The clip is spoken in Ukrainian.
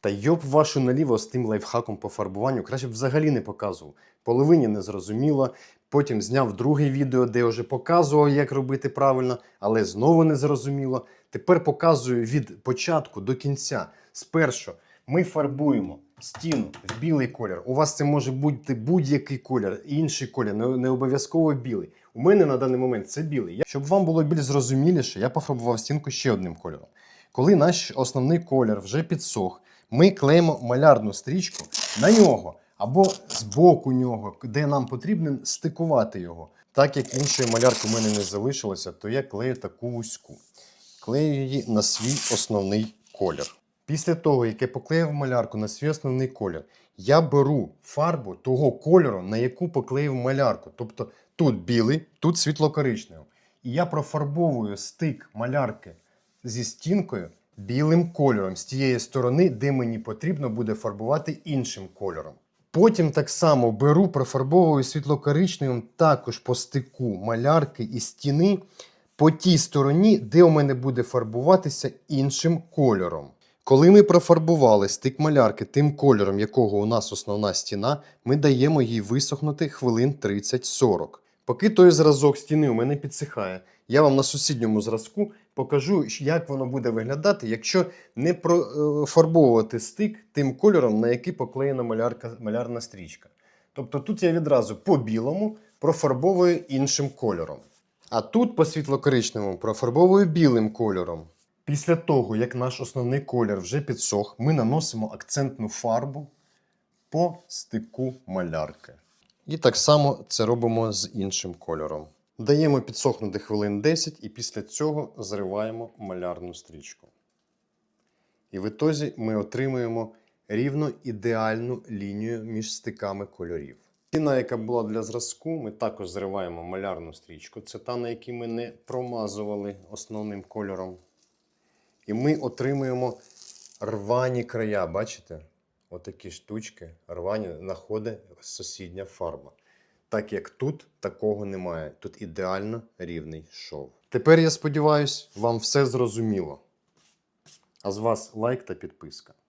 Та йоб вашу наліво з тим лайфхаком по фарбуванню, краще б взагалі не показував. Половині не зрозуміло. Потім зняв друге відео, де вже показував, як робити правильно, але знову не зрозуміло. Тепер показую від початку до кінця. Спершу ми фарбуємо стіну в білий колір. У вас це може бути будь-який колір, інший колір, не, обов'язково білий. У мене на даний момент це білий. Щоб вам було більш зрозуміліше, я пофарбував стінку ще одним кольором. Коли наш основний колір вже підсох, ми клеїмо малярну стрічку на нього або з боку нього, де нам потрібно стикувати його. Так як іншої малярки у мене не залишилося, то я клею таку вузьку. Клею її на свій основний колір. Після того, як я поклеїв малярку на свій основний колір, я беру фарбу того кольору, на яку поклеїв малярку. Тобто тут білий, тут світло-коричневий. І я профарбовую стик малярки зі стінкою білим кольором з тієї сторони, де мені потрібно буде фарбувати іншим кольором. Потім так само беру, профарбовую світло-коричневим також по стику малярки і стіни по тій стороні, де у мене буде фарбуватися іншим кольором. Коли ми профарбували стик малярки тим кольором, якого у нас основна стіна, ми даємо їй висохнути хвилин 30-40. Поки той зразок стіни у мене підсихає, я вам на сусідньому зразку покажу, як воно буде виглядати, якщо не профарбовувати стик тим кольором, на який поклеєна малярка, малярна стрічка. Тобто тут я відразу по білому профарбовую іншим кольором. А тут по світло-коричневому профарбовую білим кольором. Після того, як наш основний колір вже підсох, ми наносимо акцентну фарбу по стику малярки. І так само це робимо з іншим кольором. Даємо підсохнути хвилин 10 і після цього зриваємо малярну стрічку. І в ітозі ми отримуємо рівно ідеальну лінію між стиками кольорів. Стіна, яка була для зразку, ми також зриваємо малярну стрічку. Це та, на якій ми не промазували основним кольором. І ми отримуємо рвані края. Бачите? Отакі штучки, рвані, знаходить сусідня фарба. Так як тут такого немає. Тут ідеально рівний шов. Тепер я сподіваюся, вам все зрозуміло. А з вас лайк та підписка.